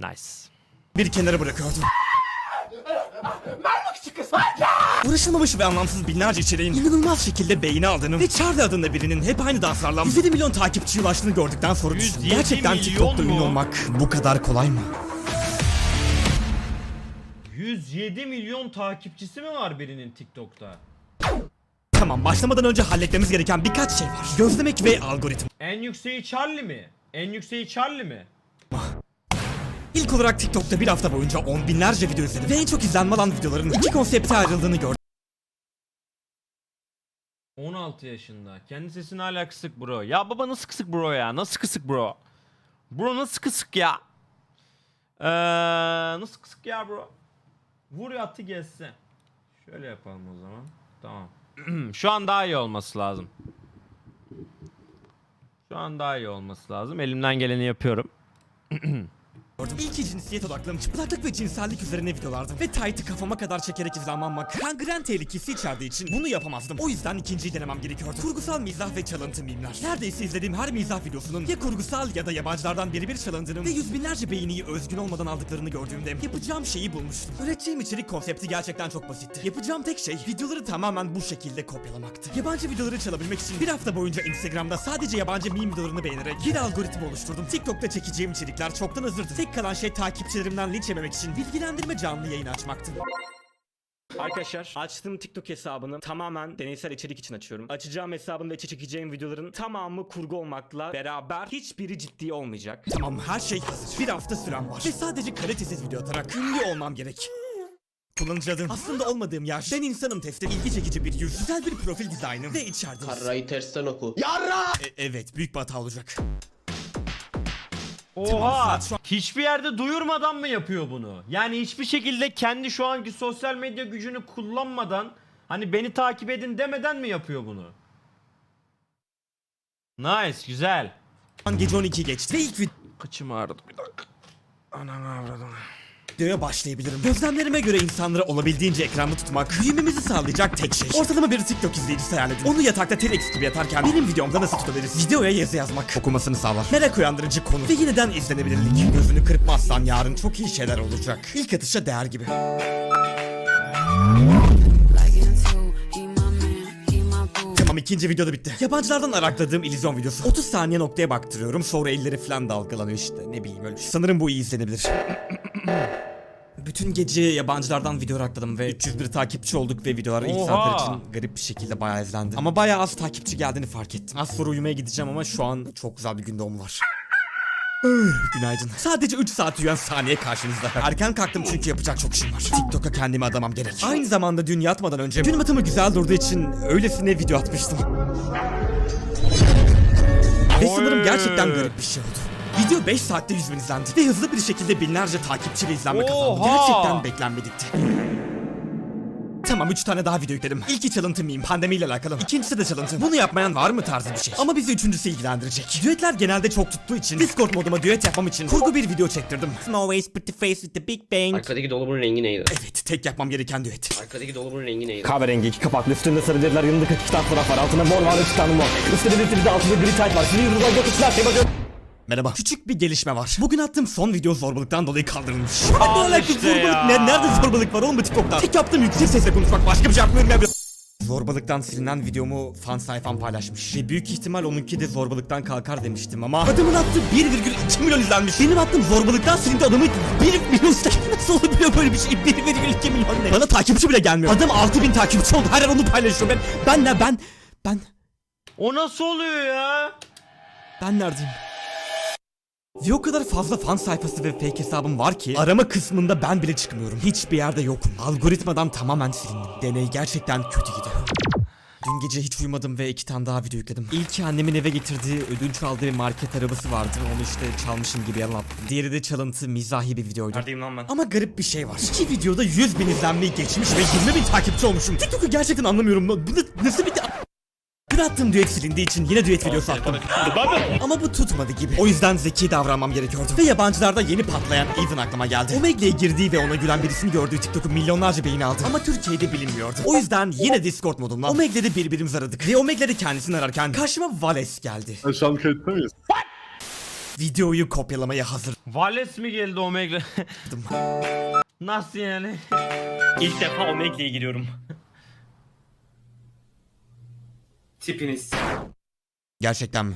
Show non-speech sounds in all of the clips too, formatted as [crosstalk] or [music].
Nice. bir kenara bırakıyordum. Uğraşılmamış ve anlamsız binlerce içeriğin inanılmaz şekilde beğeni aldığını ve Charlie adında birinin hep aynı danslarla 107 milyon takipçiye ulaştığını gördükten sonra düşündüm. 107 Gerçekten TikTok'ta ünlü olmak bu kadar kolay mı? 107 milyon takipçisi mi var birinin TikTok'ta? Tamam başlamadan önce halletmemiz gereken birkaç şey var. Gözlemek ve algoritma. En yükseği Charlie mi? En yükseği Charlie mi? İlk olarak TikTok'ta bir hafta boyunca on binlerce video izledim ve en çok izlenme alan videoların iki konsepte ayrıldığını gördüm. 16 yaşında. Kendi sesini hala kısık bro. Ya baba nasıl kısık bro ya? Nasıl kısık bro? Bro nasıl kısık ya? Eee nasıl kısık ya bro? Vur yatı gezse. Şöyle yapalım o zaman. Tamam. [clears throat] Şu an daha iyi olması lazım. Şu an daha iyi olması lazım. Elimden geleni yapıyorum. [clears throat] gördüm. İlki cinsiyet odaklı çıplaklık ve cinsellik üzerine videolardı. Ve tight'ı kafama kadar çekerek izlenmem kangren tehlikesi içerdiği için bunu yapamazdım. O yüzden ikinciyi denemem gerekiyordu. Kurgusal mizah ve çalıntı mimler. Neredeyse izlediğim her mizah videosunun ya kurgusal ya da yabancılardan birebir çalındığını ve yüz binlerce beğeniyi özgün olmadan aldıklarını gördüğümde yapacağım şeyi bulmuştum. Üreteceğim içerik konsepti gerçekten çok basitti. Yapacağım tek şey videoları tamamen bu şekilde kopyalamaktı. Yabancı videoları çalabilmek için bir hafta boyunca Instagram'da sadece yabancı meme videolarını beğenerek bir algoritma oluşturdum. TikTok'ta çekeceğim içerikler çoktan hazırdı. Tek kalan şey takipçilerimden linç yememek için bilgilendirme canlı yayını açmaktı. Arkadaşlar açtığım TikTok hesabını tamamen deneysel içerik için açıyorum. Açacağım hesabın ve çekeceğim videoların tamamı kurgu olmakla beraber hiçbiri ciddi olmayacak. Tamam her şey hazır. Bir hafta sürem var. Ve sadece kalitesiz video atarak ünlü olmam gerek. Kullanıcı adım. Aslında olmadığım yaş. Ben insanım testi. ilgi çekici bir yüz. Güzel bir profil dizaynı. Ve içeride. Karrayı tersten oku. E- evet büyük bir hata olacak. Oha! an- Hiçbir yerde duyurmadan mı yapıyor bunu? Yani hiçbir şekilde kendi şu anki sosyal medya gücünü kullanmadan hani beni takip edin demeden mi yapıyor bunu? Nice, güzel. Gece 12 geçti. Ve ilk Kıçım ağrıdı bir dakika. Ananı avradım. Videoya başlayabilirim. Gözlemlerime göre insanları olabildiğince ekranda tutmak büyümemizi sağlayacak tek şey. Ortalama bir TikTok izleyicisi hayal edin. Onu yatakta T-Rex gibi yatarken benim videomda nasıl tutabiliriz? Videoya yazı yazmak okumasını sağlar. Merak uyandırıcı konu ve yeniden izlenebilirlik. Gözünü kırpmazsan yarın çok iyi şeyler olacak. İlk atışa değer gibi. Tamam ikinci videoda bitti. Yabancılardan arakladığım illüzyon videosu. 30 saniye noktaya baktırıyorum sonra elleri falan dalgalanıyor işte ne bileyim öyle. Sanırım bu iyi izlenebilir. [clears throat] Bütün gece yabancılardan video arakladım ve 301 takipçi olduk ve videolar ilk Oha! saatler için garip bir şekilde bayağı izlendi. Ama bayağı az takipçi geldiğini fark ettim. Az sonra uyumaya gideceğim ama şu an çok güzel bir gün doğumu var. [laughs] Günaydın. Sadece 3 saat uyuyan saniye karşınızda. Erken kalktım çünkü yapacak çok işim var. TikTok'a kendimi adamam gerek. Aynı zamanda dün yatmadan önce gün batımı güzel durduğu için öylesine video atmıştım. Ve sanırım gerçekten garip bir şey oldu. Video 5 saatte 100 bin izlendi ve hızlı bir şekilde binlerce takipçi ve izlenme kazandı. Oha. Gerçekten beklenmedikti. Tamam 3 tane daha video yükledim. İlki çalıntı miyim pandemiyle alakalı. İkincisi de çalıntı. Bunu yapmayan var mı tarzı bir şey. Ama bizi üçüncüsü ilgilendirecek. Düetler genelde çok tuttuğu için Discord moduma düet yapmam için kurgu bir video çektirdim. Always put the face with the big bang. Arkadaki dolabın rengi neydi? Evet tek yapmam gereken düet. Arkadaki dolabın rengi neydi? Kahverengi iki kapaklı üstünde sarı deriler yanında 42 tane fotoğraf var altında mor var üç tane mor Üstünde bir sürü de altında gri tayt var Sizin yıldızlar gökyüzüler şey bakıyor Merhaba. Küçük bir gelişme var. Bugün attığım son video zorbalıktan dolayı kaldırılmış. Al Ne alaka işte zorbalık ne? Nerede zorbalık var oğlum bu TikTok'ta? Tek yaptığım yüksek sesle konuşmak başka bir şey yapmıyorum ya. Zorbalıktan silinen videomu fan sayfam paylaşmış. Ve büyük ihtimal onunki de zorbalıktan kalkar demiştim ama adamın attığı 1,2 milyon izlenmiş. Benim attığım zorbalıktan silindi adamın 1 milyon izlenmiş. [laughs] Nasıl olabiliyor böyle bir şey? 1,2 milyon ne? Bana takipçi bile gelmiyor. Adam 6000 takipçi oldu. Her yer onu paylaşıyor. Ben ben ne ben ben O nasıl oluyor ya? ben neredeyim? Ve o kadar fazla fan sayfası ve fake hesabım var ki arama kısmında ben bile çıkmıyorum. Hiçbir yerde yokum. Algoritmadan tamamen silindim. Deney gerçekten kötü gidiyor. Dün gece hiç uyumadım ve iki tane daha video yükledim. İlki annemin eve getirdiği ödünç aldığı market arabası vardı. Onu işte çalmışım gibi yalan attım. Diğeri de çalıntı mizahi bir videoydu. Neredeyim lan ben? Ama garip bir şey var. İki videoda 100 bin izlenmeyi geçmiş ve 20 bin takipçi olmuşum. TikTok'u gerçekten anlamıyorum. Bu nasıl bir... Bir attığım düet silindiği için yine düet videosu attım. Ama bu tutmadı gibi. O yüzden zeki davranmam gerekiyordu. Ve yabancılarda yeni patlayan Ethan aklıma geldi. Omegle'ye girdiği ve ona gülen birisini gördüğü TikTok'u milyonlarca beğeni aldı. Ama Türkiye'de bilinmiyordu. O yüzden yine Discord modumla Omegle'de birbirimizi aradık. Ve Omegle'de kendisini ararken karşıma Vales geldi. Şu an kayıtta mıyız? Videoyu kopyalamaya hazırdım. Vales mi geldi Omega? Nasıl yani? İlk defa Omegle'ye giriyorum. Tipiniz. Gerçekten mi?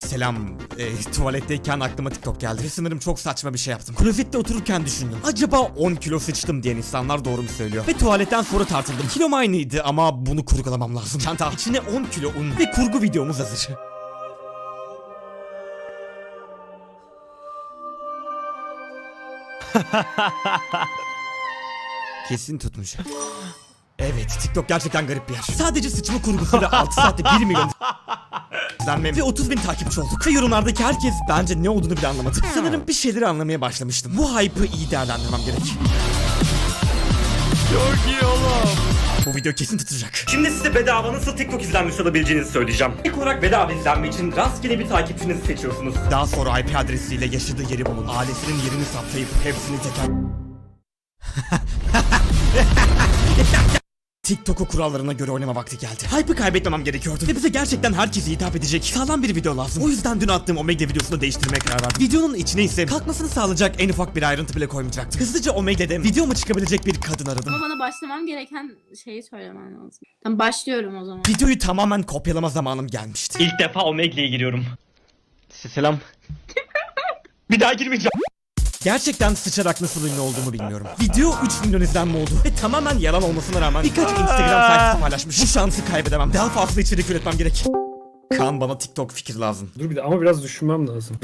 Selam. E, tuvaletteyken aklıma TikTok geldi. Ve çok saçma bir şey yaptım. Klozette otururken düşündüm. Acaba 10 kilo sıçtım diyen insanlar doğru mu söylüyor? Ve tuvaletten sonra tartıldım. Kilom aynıydı ama bunu kurgulamam lazım. Çanta içine 10 kilo un ve kurgu videomuz hazır. [laughs] Kesin tutmuş. Evet, TikTok gerçekten garip bir yer. Sadece sıçma kurgusuyla 6 saatte 1 milyon [laughs] izlenme ve 30 bin takipçi olduk. Ve yorumlardaki herkes bence ne olduğunu bile anlamadı. Sanırım bir şeyleri anlamaya başlamıştım. Bu hype'ı iyi değerlendirmem gerek. Çok iyi oğlum. Bu video kesin tutacak. Şimdi size bedava nasıl TikTok izlenmiş olabileceğinizi söyleyeceğim. İlk olarak bedava izlenme için rastgele bir takipçinizi seçiyorsunuz. Daha sonra IP adresiyle yaşadığı yeri bulun. Ailesinin yerini saptayıp hepsini teker... [laughs] TikTok'u kurallarına göre oynama vakti geldi. Hype'ı kaybetmemem gerekiyordu. Ve bize gerçekten herkese hitap edecek sağlam bir video lazım. O yüzden dün attığım Omegle videosunu değiştirmeye karar verdim. Videonun içine ise kalkmasını sağlayacak en ufak bir ayrıntı bile koymayacaktım. Hızlıca Omegle'de videoma çıkabilecek bir kadın aradım. Ama bana başlamam gereken şeyi söylemen lazım. Tamam başlıyorum o zaman. Videoyu tamamen kopyalama zamanım gelmişti. İlk defa Omegle'ye giriyorum. Selam. bir daha girmeyeceğim. Gerçekten sıçarak nasıl ünlü olduğumu bilmiyorum. Video 3 milyon izlenme oldu ve tamamen yalan olmasına rağmen birkaç Instagram sayfası paylaşmış. Bu şansı kaybedemem. Daha fazla içerik üretmem gerek. Kaan bana TikTok fikir lazım. Dur bir de ama biraz düşünmem lazım.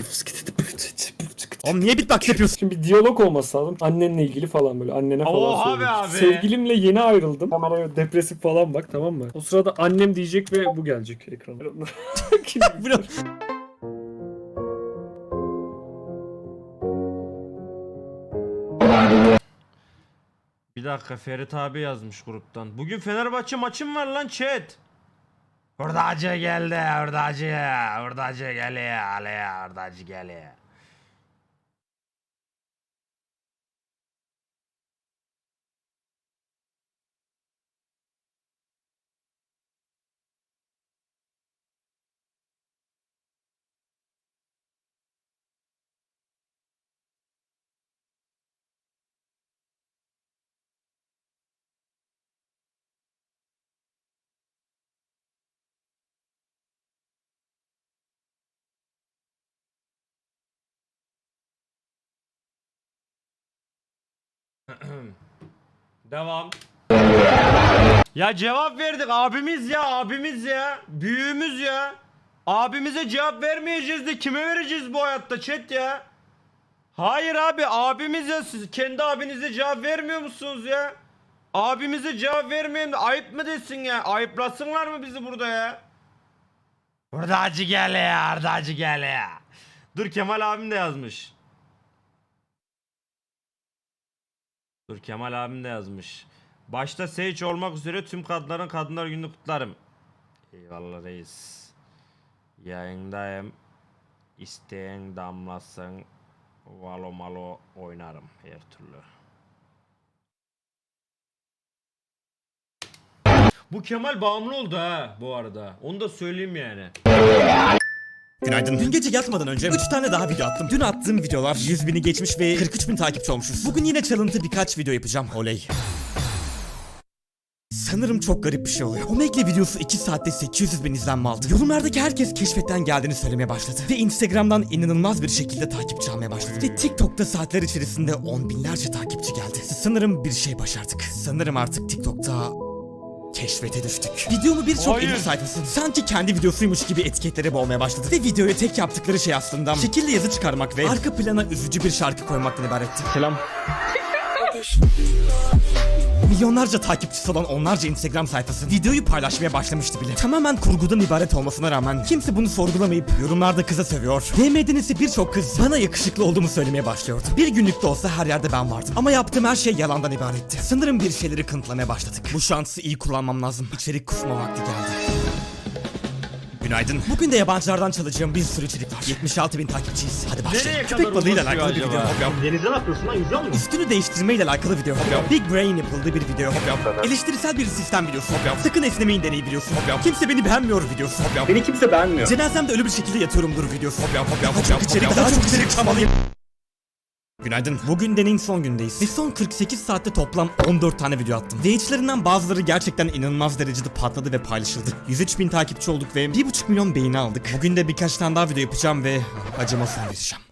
Oğlum niye beatbox yapıyorsun? Şimdi bir diyalog olması lazım. Annenle ilgili falan böyle. Annene falan Oha be abi. Sevgilimle yeni ayrıldım. Hemen öyle depresif falan bak tamam mı? O sırada annem diyecek ve bu gelecek ekrana. [laughs] [laughs] Bro. Bir dakika Ferit abi yazmış gruptan. Bugün Fenerbahçe maçım var lan chat. Hurdacı geldi hurdacı. Hurdacı geliyor. Aleye hurdacı geliyor. [clears throat] Devam. Ya cevap verdik abimiz ya abimiz ya. Büyüğümüz ya. Abimize cevap vermeyeceğiz de kime vereceğiz bu hayatta chat ya? Hayır abi abimiz ya siz kendi abinize cevap vermiyor musunuz ya? Abimize cevap vermeyen de ayıp mı desin ya? Ayıplasınlar mı bizi burada ya? Burada acı gel ya, burada acı gel ya. Dur Kemal abim de yazmış. Dur Kemal abim de yazmış. Başta Sage olmak üzere tüm kadınların kadınlar gününü kutlarım. Eyvallah reis. Yayındayım. İsteyen damlasın. Valo malo oynarım her türlü. Bu Kemal bağımlı oldu ha bu arada. Onu da söyleyeyim yani. Günaydın. Dün gece yatmadan önce 3 tane daha video attım. Dün attığım videolar 100 bini geçmiş ve 43 bin takipçi olmuşuz. Bugün yine çalıntı birkaç video yapacağım. Oley. Sanırım çok garip bir şey oluyor. Omegle videosu 2 saatte 800 bin izlenme aldı. Yorumlardaki herkes keşfetten geldiğini söylemeye başladı. Ve Instagram'dan inanılmaz bir şekilde takipçi almaya başladı. Ve TikTok'ta saatler içerisinde on binlerce takipçi geldi. Sanırım bir şey başardık. Sanırım artık TikTok'ta keşfete düştük. Videomu birçok ilgi sayfası sanki kendi videosuymuş gibi etiketlere boğmaya başladı. Ve videoya tek yaptıkları şey aslında şekilli yazı çıkarmak ve arka plana üzücü bir şarkı koymaktan ibaretti. Selam. Milyonlarca takipçisi olan onlarca Instagram sayfası videoyu paylaşmaya başlamıştı bile. Tamamen kurgudan ibaret olmasına rağmen kimse bunu sorgulamayıp yorumlarda kıza sövüyor. DM'den birçok kız bana yakışıklı olduğumu söylemeye başlıyordu. Bir günlük de olsa her yerde ben vardım. Ama yaptığım her şey yalandan ibaretti. Sanırım bir şeyleri kanıtlamaya başladık. Bu şansı iyi kullanmam lazım. İçerik kusma vakti geldi. Günaydın. Bugün de yabancılardan çalacağım bir sürü içerik var. 76 bin takipçiyiz. Hadi başlayalım. Nereye Köpek kadar balığıyla ulaşıyor alakalı bir acaba? video. Hop yap. Denize ne yapıyorsun lan? Yüzüyor musun? Üstünü değiştirmeyle alakalı video. Hop yap. Big Brain yapıldığı bir video. Hop yap. Eleştirisel bir sistem videosu. Hop yap. Sakın esnemeyin deneyi videosu. Hop yap. Kimse beni beğenmiyor videosu. Hop yap. Beni kimse beğenmiyor. Cenazemde ölü bir şekilde yatıyorumdur videosu. Hop yap hop yap. Daha çok içerik, daha çok içerik çalmalıyım. Günaydın. Bugün deneyin son gündeyiz. Ve son 48 saatte toplam 14 tane video attım. Ve içlerinden bazıları gerçekten inanılmaz derecede patladı ve paylaşıldı. 103 bin takipçi olduk ve 1,5 milyon beğeni aldık. Bugün de birkaç tane daha video yapacağım ve acıma son vereceğim.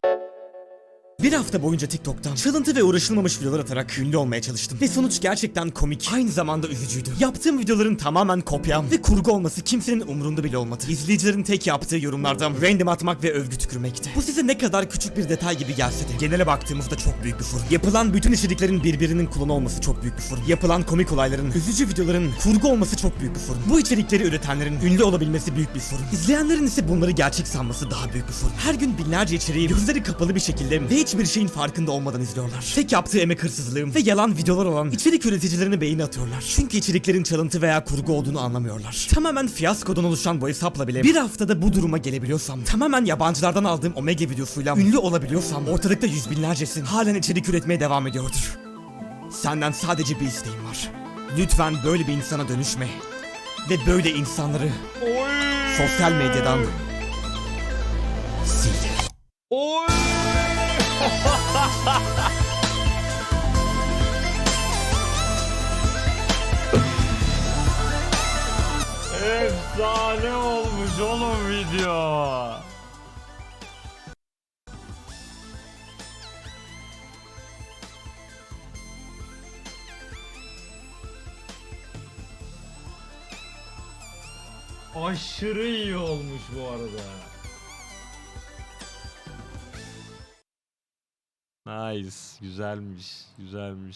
Bir hafta boyunca TikTok'tan çalıntı ve uğraşılmamış videolar atarak ünlü olmaya çalıştım. Ve sonuç gerçekten komik, aynı zamanda üzücüydü. Yaptığım videoların tamamen kopyam ve kurgu olması kimsenin umurunda bile olmadı. İzleyicilerin tek yaptığı yorumlardan random atmak ve övgü tükürmekti. Bu size ne kadar küçük bir detay gibi gelse de genele baktığımızda çok büyük bir sorun. Yapılan bütün içeriklerin birbirinin klonu olması çok büyük bir sorun. Yapılan komik olayların, üzücü videoların kurgu olması çok büyük bir sorun. Bu içerikleri üretenlerin ünlü olabilmesi büyük bir sorun. İzleyenlerin ise bunları gerçek sanması daha büyük bir sorun. Her gün binlerce içeriği gözleri kapalı bir şekilde ve hiçbir şeyin farkında olmadan izliyorlar. Tek yaptığı emek hırsızlığım ve yalan videolar olan içerik üreticilerine beyin atıyorlar. Çünkü içeriklerin çalıntı veya kurgu olduğunu anlamıyorlar. Tamamen fiyaskodan oluşan bu hesapla bile bir haftada bu duruma gelebiliyorsam, tamamen yabancılardan aldığım Omega videosuyla ünlü olabiliyorsam ortalıkta yüz binlercesin halen içerik üretmeye devam ediyordur. Senden sadece bir isteğim var. Lütfen böyle bir insana dönüşme. Ve böyle insanları sosyal medyadan sil. Oy! Efsane olmuş oğlum video. Aşırı iyi olmuş bu arada. Nice. Güzelmiş. Güzelmiş.